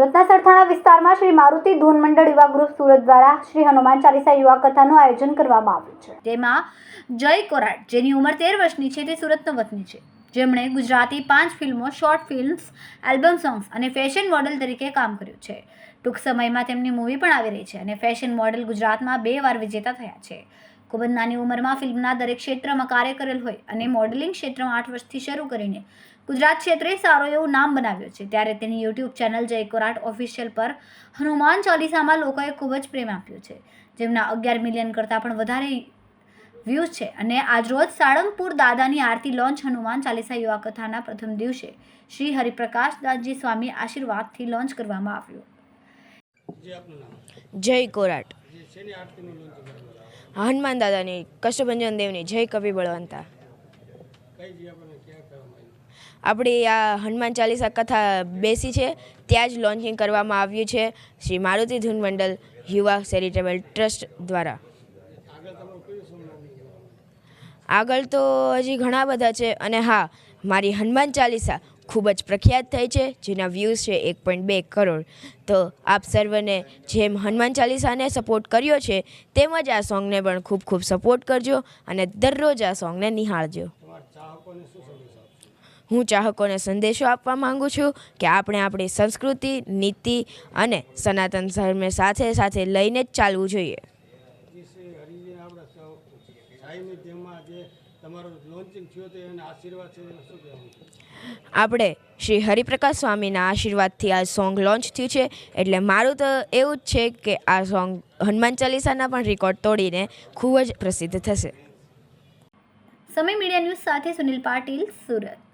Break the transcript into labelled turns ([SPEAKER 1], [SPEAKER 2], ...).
[SPEAKER 1] સુરતના સરથાણા વિસ્તારમાં શ્રી મારુતિ ધૂન મંડળ યુવા ગ્રુપ સુરત દ્વારા શ્રી હનુમાન ચાલીસા યુવા કથાનું આયોજન કરવામાં આવ્યું છે. તેમાં જય કોરાટ જેની ઉંમર તેર વર્ષની છે, તે સુરતનો વતની છે. જેમણે ગુજરાતી પાંચ ફિલ્મો, શોર્ટ ફિલ્મ્સ એલ્બમ સોંગ્સ અને ફેશન મોડલ તરીકે કામ કર્યું છે. ટૂંક સમયમાં તેમની મૂવી પણ આવી રહી છે અને ફેશન મોડેલ ગુજરાતમાં બે વાર વિજેતા થયા છે. ખૂબ જ નાની ઉંમરમાં ફિલ્મના દરેક ક્ષેત્રમાં કાર્ય કરેલ હોય અને મોડેલિંગ ક્ષેત્રમાં આઠ વર્ષથી શરૂ કરીને ગુજરાત ક્ષેત્રે સારું એવું નામ બનાવ્યું છે. ત્યારે તેની યુટ્યુબ ચેનલ જય કોરાટ ઓફિશિયલ પર હનુમાન ચાલીસામાં લોકોએ ખૂબ જ પ્રેમ આપ્યો છે. જેમના અગિયાર મિલિયન કરતાં પણ વધારે વ્યૂઝ છે અને આજરોજ સાળંગપુર દાદાની આરતી લોન્ચ હનુમાન ચાલીસા યુવા કથાના પ્રથમ દિવસે શ્રી હરિપ્રકાશ દાસજી સ્વામી આશીર્વાદથી લોન્ચ કરવામાં આવ્યું.
[SPEAKER 2] જય કોરાટ હનુમાન દાદાની કષ્ટભંજન દેવની જય કવિ બળવંતા. આપણી આ હનુમાન ચાલીસા કથા બેસી છે, ત્યાં જ લોન્ચિંગ કરવામાં આવ્યું છે શ્રી મારુતિ ધૂન મંડળ યુવા ચેરિટેબલ ટ્રસ્ટ દ્વારા.
[SPEAKER 3] આગળ
[SPEAKER 2] તો હજી ઘણા બધા છે અને હા, મારી હનુમાન ચાલીસા ખૂબ જ પ્રખ્યાત થઈ છે, જેના વ્યૂઝ છે એક પોઈન્ટ બે કરોડ. તો આપ સર્વને જેમ હનુમાન ચાલીસાને સપોર્ટ કર્યો છે, તેમજ આ સોંગને પણ ખૂબ ખૂબ સપોર્ટ કરજો અને દરરોજ આ સોંગને નિહાળજો. હું ચાહકોને સંદેશો આપવા માંગુ છું કે આપણે આપણી સંસ્કૃતિ, નીતિ અને સનાતન ધર્મે સાથે સાથે લઈને જ ચાલવું જોઈએ. આપણે શ્રી હરિપ્રકાશ સ્વામીના આશીર્વાદથી આ સોંગ લોન્ચ થયું છે. એટલે મારું તો એવું જ છે કે આ સોંગ હનુમાન ચાલીસાના પણ રેકોર્ડ તોડીને ખૂબ જ પ્રસિદ્ધ થશે.
[SPEAKER 1] સમય મીડિયા ન્યૂઝ સાથે સુનિલ પાટીલ સુરત.